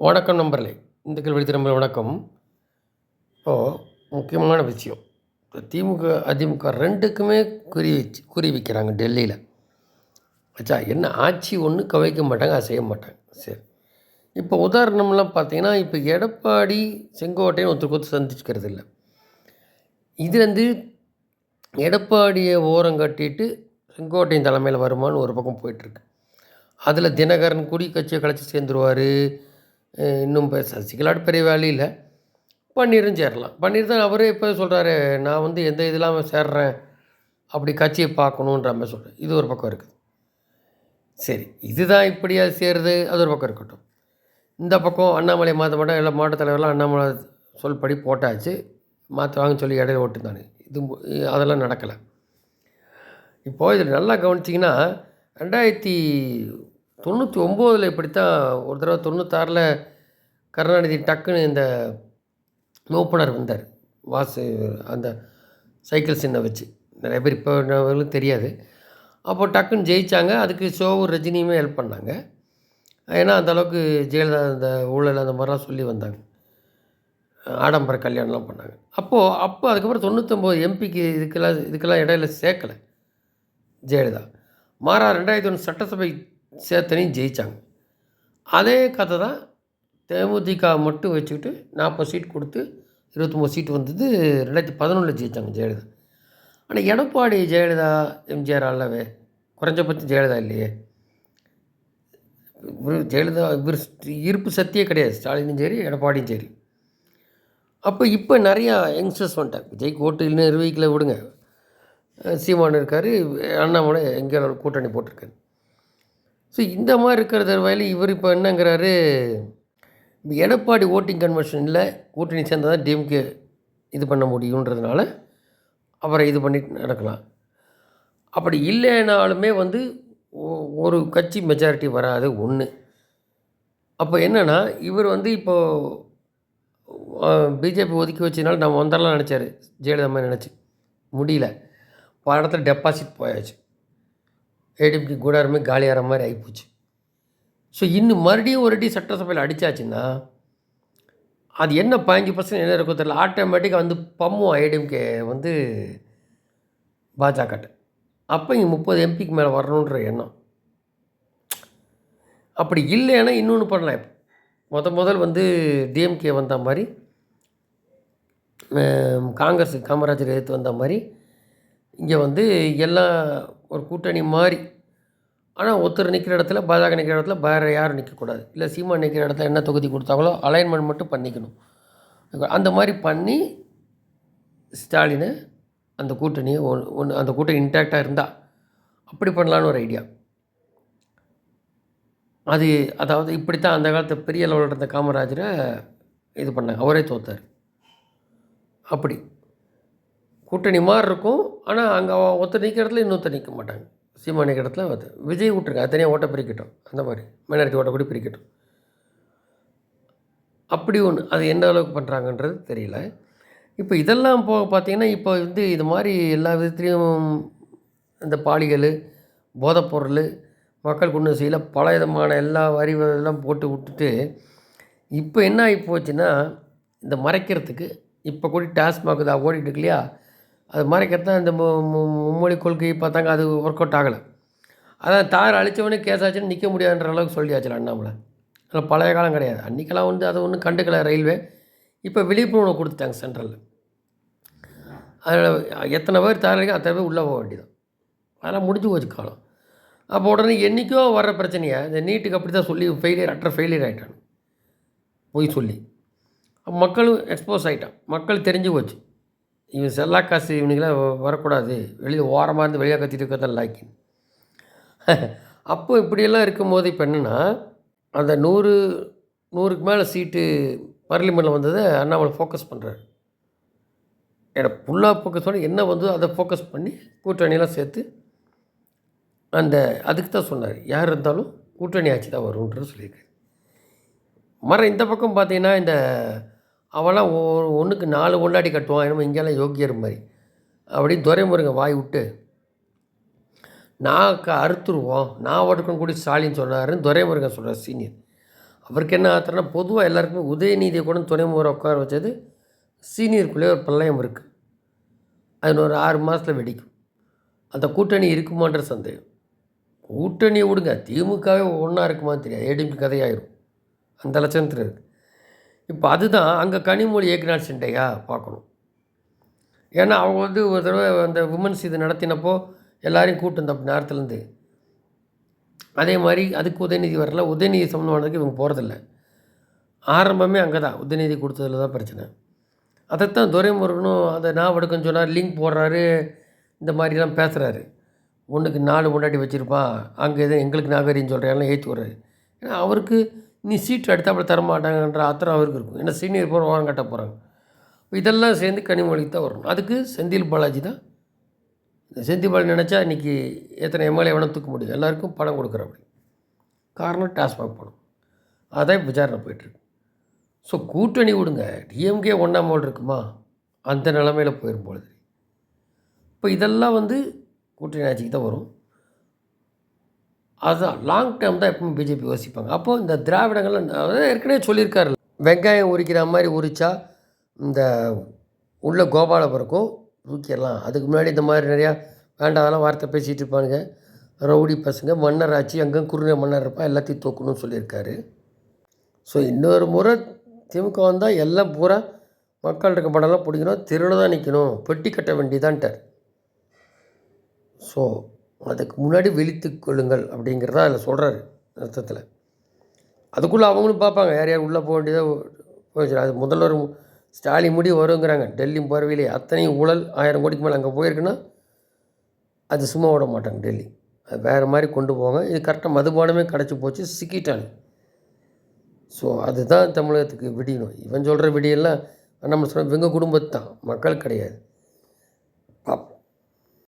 வணக்கம் நம்பர்களே இந்த கேள்வி திரும்ப வணக்கம். இப்போது முக்கியமான விஷயம். இப்போ திமுக அதிமுக ரெண்டுக்குமே குறி வச்சு குறி வைக்கிறாங்க டெல்லியில். ஆச்சா என்ன ஆட்சி ஒன்று கவிக்க மாட்டாங்க அதை செய்ய மாட்டாங்க. சரி. இப்போ உதாரணம்லாம் பார்த்தீங்கன்னா இப்போ எடப்பாடி செங்கோட்டையும் ஒருத்தருக்கு ஒருத்தர் சந்திச்சுக்கிறது இல்லை. இது வந்து எடப்பாடியை ஓரம் கட்டிட்டு செங்கோட்டையின் தலைமையில் வருமானு ஒரு பக்கம் போயிட்டுருக்கு அதில் தினகரன் குடி கட்சியை கலைச்சி சேர்ந்துருவார். இன்னும் இப்போ சசிகலாட் பெரிய வேலை இல்லை. பன்னீரும் சேரலாம். பன்னீர் தான் அவரே இப்போ சொல்கிறாரு நான் வந்து எந்த இதெல்லாம் சேர்றேன்? அப்படி கட்சியை பார்க்கணுன்ற மாதிரி சொல்கிறேன் இது ஒரு பக்கம் இருக்குது. சரி இதுதான் இப்படியா சேருது. அது ஒரு பக்கம் இருக்கட்டும். இந்த பக்கம் அண்ணாமலை மாற்ற மாட்டோம் எல்லா மாவட்ட தலைவரெலாம் அண்ணாமலை சொல்படி போட்டாச்சு. மாற்றுவாங்கன்னு சொல்லி இடையில ஓட்டுந்தானு இது அதெல்லாம் நடக்கலை. இப்போது இதில் நல்லா கவனிச்சிங்கன்னா ரெண்டாயிரத்தி தொண்ணூற்றி ஒம்போதில் இப்படித்தான் ஒரு தடவை தொண்ணூத்தாறில் கருணாநிதி டக்குன்னு இந்த ஓப்பனர் வந்தார். வாசு அந்த சைக்கிள் சின்ன வச்சு. நிறைய பேர் இப்போ தெரியாது. அப்போது டக்குன்னு ஜெயித்தாங்க அதுக்கு ஷோவும் ரஜினியுமே ஹெல்ப் பண்ணாங்க. ஏன்னா அந்த அளவுக்கு ஜெயலலிதா அந்த ஊழல் அந்த மாதிரிலாம் சொல்லி வந்தாங்க. ஆடம்பர கல்யாணம்லாம் பண்ணாங்க. அப்போது அப்போ அதுக்கப்புறம் தொண்ணூத்தொம்பது எம்பிக்கு இதுக்கெல்லாம் இதுக்கெல்லாம் இடையில சேர்க்கலை ஜெயலலிதா. மாறா ரெண்டாயிரத்தி ஒன்று சட்டசபை சேத்தனையும் ஜெயித்தாங்க அதே கதை தான் தேமுதிக மட்டும் வச்சுக்கிட்டு நாற்பது சீட் கொடுத்து இருபத்தொம்போது சீட் வந்தது ரெண்டாயிரத்தி பதினொன்றில் ஜெயித்தாங்க ஜெயலலிதா. ஆனால் எடப்பாடி ஜெயலலிதா எம்ஜிஆர் அல்லவே குறைஞ்சபட்சம் ஜெயலலிதா இல்லையே. இவர் ஜெயலலிதா இவர் இருப்பு சக்தியே கிடையாது. ஸ்டாலினும் சரி எடப்பாடியும் சரி. அப்போ இப்போ நிறையா யங்ஸ்டர்ஸ் வந்துட்டாங்க. ஜெய் ஓட்டு இன்னும் நிர்வகிக்கல விடுங்க. சீமான் இருக்கார் அண்ணாமலை எங்கேயாவது கூட்டணி போட்டிருக்காரு. ஸோ இந்த மாதிரி இருக்கிற தருவாயில் இவர் இப்போ என்னங்கிறாரு? எடப்பாடி ஓட்டிங் கன்வர்ஷனில் கூட்டணி சேர்ந்தால் தான் டிஎம்கே இது பண்ண முடியுன்றதுனால அவரை இது பண்ணி நடக்கலாம். அப்படி இல்லைனாலுமே வந்து ஒ- ஒரு கட்சி மெஜாரிட்டி வராது ஒன்று அப்போ என்னென்னா இவர் வந்து இப்போது பிஜேபி ஒதுக்கி வச்சதுனால நம்ம வந்துடலாம் நினச்சார். ஜெயலலிதா மாதிரி நினச்சி. முடியல. பல இடத்துல டெபாசிட் போயாச்சு. ஏடிஎம்கே கூடாரமே காலியாகிற மாதிரி ஆகிப்போச்சு. ஸோ இன்னும் மறுபடியும் ஒரு அடி சட்டசபையில் அடித்தாச்சுன்னா அது என்ன பதினஞ்சு பர்சன்ட் என்ன இருக்கோ தெரியல. ஆட்டோமேட்டிக்காக வந்து பம்மும் ஐடிஎம்கே வந்து பாஜகட்ட. அப்போ இங்கே முப்பது எம்பிக்கு மேலே வரணுன்ற எண்ணம். அப்படி இல்லைன்னா இன்னொன்று பண்ணலாம் இப்போ. முத முதல் வந்து டிஎம்கே வந்த மாதிரி காங்கிரஸ் காமராஜர் எதிர்த்து வந்த மாதிரி இங்கே வந்து எல்லாம் ஒரு கூட்டணி மாதிரி ஆனால் ஒருத்தர் நிற்கிற இடத்துல பாஜக நிற்கிற இடத்துல வேறு யாரும் நிற்கக்கூடாது இல்லை சீமா நிற்கிற இடத்துல என்ன தொகுதி கொடுத்தாங்களோ அலைன்மெண்ட் மட்டும் பண்ணிக்கணும். அந்த மாதிரி பண்ணி ஸ்டாலினை அந்த கூட்டணியை ஒன்று ஒன்று அந்த கூட்டணி இன்டாக்டாக இருந்தால் அப்படி பண்ணலான்னு ஒரு ஐடியா அது அதாவது இப்படித்தான் அந்த காலத்து பெரிய லெவலில் இருந்த காமராஜரை இது பண்ணாங்க. அவரே தோத்தார். அப்படி. கூட்டணி மாதிரி இருக்கும் ஆனால் அங்கே ஒருத்தர் நிற்கிற இடத்துல இன்னொருத்தர் நிற்க மாட்டாங்க. சீமா நிற்கிற இடத்துல ஒருத்தர் விஜய் விட்ருங்க அது தனியாக ஓட்டை பிரிக்கட்டும். அந்த மாதிரி. மைனாரிட்டி ஓட்டை கூட பிரிக்கட்டும். அப்படி ஒன்று அது எந்த அளவுக்கு பண்ணுறாங்கன்றது தெரியல. இப்போ இதெல்லாம் போக பார்த்தீங்கன்னா இப்போ வந்து இது மாதிரி எல்லா விதத்துலேயும் இந்த பாலிகள் போதைப்பொருள் மக்கள் கொண்டு செய்யல பல விதமான எல்லா வரி எல்லாம் போட்டு விட்டுட்டு இப்போ என்ன ஆகி போச்சுன்னா இந்த மறைக்கிறதுக்கு இப்போ கூட டாஸ்மாக் இதாக ஓடிட்டு இருக்கு இல்லையா? அது மாதிரி கேட்டால் இந்த மும்மொழி கொள்கை பார்த்தாங்க அது ஒர்க் அவுட் ஆகலை. அதான் தார் அழித்தவனே கேஸ் ஆச்சுன்னு நிற்க முடியாதுன்ற அளவுக்கு சொல்லியாச்சு அண்ணாமலை. ஆனால் பழைய காலம் கிடையாது. அன்றைக்கெல்லாம் வந்து அதை ஒன்றும் கண்டுக்கல ரயில்வே. இப்போ விழிப்புணர்வு கொடுத்துட்டாங்க சென்ட்ரலில் அதில் எத்தனை பேர் தாரீங்க அத்தனை பேர் உள்ளே போக வேண்டியதான் அதெல்லாம் முடிஞ்சு போச்சு காலம். அப்போ உடனே என்றைக்கோ வர்ற பிரச்சனையை இந்த நீட்டுக்கு அப்படி தான் சொல்லி ஃபெயிலியர் அற்ற ஃபெயிலியர் ஆகிட்டான் போய் சொல்லி. மக்களும் எக்ஸ்போஸ் ஆகிட்டான் மக்கள் தெரிஞ்சு போச்சு. இவன் செல்லா காசு இவனுங்களாம் வரக்கூடாது. வெளியில் ஓரமாக இருந்து வெளியே கத்திட்டு இருக்கதான் லாக்கின். அப்போ இப்படியெல்லாம் இருக்கும்போது இப்போ என்னென்னா அந்த நூறு நூறுக்கு மேலே சீட்டு பார்லிமெண்ட்டில் வந்ததை அண்ணாமலை ஃபோக்கஸ் பண்ணுறாரு ஏன்னா ஃபுல்லாக ஃபோக்கஸ் பண்ணி என்ன வந்து அதை ஃபோக்கஸ் பண்ணி கூட்டணியெல்லாம் சேர்த்து அந்த அதுக்கு தான் சொன்னார். யார் இருந்தாலும் கூட்டணி ஆட்சி தான் வரும்ன்றது சொல்லியிருக்காரு. மரம் இந்த பக்கம் பார்த்தீங்கன்னா இந்த அவன்லாம் ஒன்றுக்கு நாலு கொண்டாடி கட்டுவான். என்னமோ இங்கெல்லாம் யோகியர் மாதிரி. அப்படின்னு துரைமுருங்க வாய் விட்டு நான் க அறுத்துருவோம். நான் ஒடுக்கணும் கூட ஸ்டாலின் சொன்னாருன்னு துரைமுருகன் சொல்கிறார் சீனியர். அவருக்கு என்ன ஆத்திரம்னா பொதுவாக எல்லாருக்குமே உதயநிதியை கூட துணை முறை உட்கார வச்சது சீனியருக்குள்ளே ஒரு பல்லயம் இருக்குது அது ஒரு ஆறு மாதத்தில் வெடிக்கும். அந்த கூட்டணி இருக்குமான்ற சந்தேகம். கூட்டணியை விடுங்க. திமுகவே ஒன்றா இருக்குமான்னு தெரியாது. ஏடிஎம்கே கதையாயிரும். அந்த லட்சணத்தில் இருக்குது இப்போ அதுதான் அங்கே கனிமொழி ஏக்நாத் சிண்டையா பார்க்கணும். ஏன்னா அவங்க வந்து ஒரு தடவை அந்த உமன்ஸ் இது நடத்தினப்போ எல்லாரையும் கூட்டு வந்த நேரத்துலேருந்து. அதே மாதிரி அதுக்கு உதயநிதி வரல. உதயநிதி சம்மந்தமானதுக்கு இவங்க போகிறதில்ல. ஆரம்பமே அங்கே தான். உதயநிதி கொடுத்ததில் தான் பிரச்சனை. அதைத்தான் துரைமுருகனும் அதை நாவடுக்குன்னு சொன்னார் லிங்க் போடுறாரு இந்த மாதிரிலாம் பேசுகிறாரு ஒன்றுக்கு நாலு முன்னாடி வச்சுருப்பான். அங்கே எதுவும் எங்களுக்கு நாகரின்னு சொல்கிறேன்லாம் ஏற்றி விட்றாரு. ஏன்னா அவருக்கு நீ சீட்டு எடுத்தாப்புல தர மாட்டாங்கன்ற ஆத்திரம் அவருக்கு இருக்கும். ஏன்னா சீனியர் போகிற ஓரம் கட்ட போகிறாங்க இதெல்லாம் சேர்ந்து கனிமொழிக்கு தான் வரணும் அதுக்கு செந்தில் பாலாஜி தான். இந்த செந்தில் பாலாஜி நினச்சா இன்றைக்கி எத்தனை எம்எல்ஏ வேணால் தூக்க முடியும். எல்லாருக்கும் பணம் கொடுக்குறாப்படி காரணம் டாஸ்மாக் பணம். அதான் விசாரணை போயிட்டுருக்கு. ஸோ கூட்டணி விடுங்க. டிஎம்கே ஒன்றாம் போல் இருக்குமா? அந்த நிலமையில் போயிடும் பொழுது இப்போ இதெல்லாம் வந்து கூட்டணி ஆட்சிக்கு தான் வரும். அதுதான். லாங் டேர்ம் தான் எப்பவுமே பிஜேபி யோசிப்பாங்க. அப்போது இந்த திராவிடங்கள்லாம் அதான் ஏற்கனவே சொல்லியிருக்காரு. வெங்காயம் உரிக்கிற மாதிரி உரிச்சா இந்த உள்ள கோபாலபுரக்கும் தூக்கிடலாம். அதுக்கு முன்னாடி இந்த மாதிரி நிறையா வேண்டாதெல்லாம் வார்த்தை பேசிகிட்டு இருப்பானுங்க. ரவுடி பசங்க மன்னர் ஆட்சி அங்கே குறுநில மன்னர் இருப்பான் எல்லாத்தையும் தூக்கணும்னு சொல்லியிருக்காரு. ஸோ இன்னொரு முறை திமுக வந்தால் எல்லாம் பூரா மக்கள் இருக்க படம்லாம் பிடிக்கணும் தெருவில் தான் நிற்கணும் பெட்டி கட்ட வேண்டியதான்ட்டார் ஸோ அதுக்கு முன்னாடி விழித்து கொள்ளுங்கள் அப்படிங்கிறதா அதில் சொல்கிறாரு அர்த்தத்தில். அதுக்குள்ளே அவங்களும் பார்ப்பாங்க யார் யார் உள்ளே போக வேண்டியதாக போயிடுச்சு. அது முதல்வர் ஸ்டாலின் முடி வருங்கிறாங்க டெல்லி பறவையிலே அத்தனையும் ஊழல் ஆயிரம் கோடிக்கு மேலே அங்கே போயிருக்குன்னா அது சும்மா விட மாட்டாங்க டெல்லி. அது வேறு மாதிரி கொண்டு போவாங்க. இது கரெக்டாக மதுபானமே கிடச்சி போச்சு சிக்கிட்டாங்க. ஸோ அதுதான் தமிழகத்துக்கு விடியணும். இவன் சொல்கிற விடியெல்லாம் நம்ம சொல்கிற இவங்க குடும்பத்து தான் மக்கள் கிடையாது. பாப்